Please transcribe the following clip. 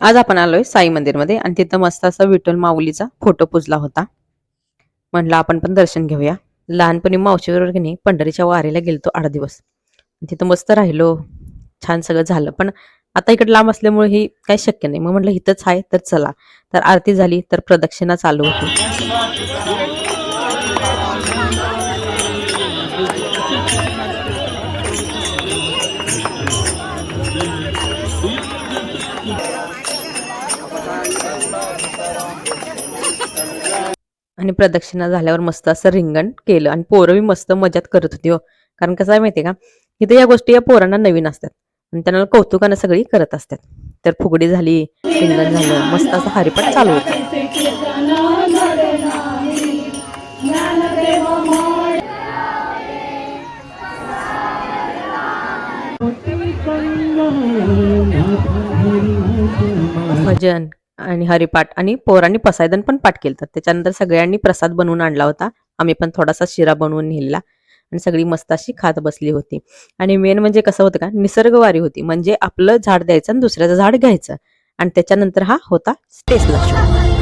आज आपण आलोय साई मंदिरमध्ये आणि तिथं मस्त असा विठ्ठल माऊलीचा फोटो पुजला होता. म्हटलं आपण पण दर्शन घेऊया. लहानपणी मावशीबरोबर की नाही पंढरीच्या वारीला गेलतो आठ दिवस. तिथं मस्त राहिलो. छान सगळं झालं. पण आता इकडे लांब असल्यामुळे ही काही शक्य नाही. मग म्हटलं इथंच आहे तर चला. तर आरती झाली तर प्रदक्षिणा चालू होती. आणि प्रदक्षिणा झाल्यावर मस्त असं रिंगण केलं. आणि पोरं बी मस्त मजात करत होती हो. कारण कसं आहे माहितीये का? इथे या गोष्टी या पोरांना नवीन असतात. आणि त्यांना कौतुकानं सगळी करत असतात. तर फुगडी झाली रिंगण झालं मस्त असं हरिपाठ चालू होतं. भजन. आणि हरिपाठ आणि पोरांनी पसायदन पण पाठ केलं त्याच्यानंतर सगळ्यांनी प्रसाद बनवून आणला होता. आम्ही पण थोडासा शिरा बनवून नेला आणि सगळी मस्त अशी खात बसली होती. आणि मेन म्हणजे कसं होतं का निसर्गवारी होती. म्हणजे आपलं झाड द्यायचं आणि दुसऱ्याचं झाड घ्यायचं. आणि त्याच्यानंतर हा होता स्टेजला शो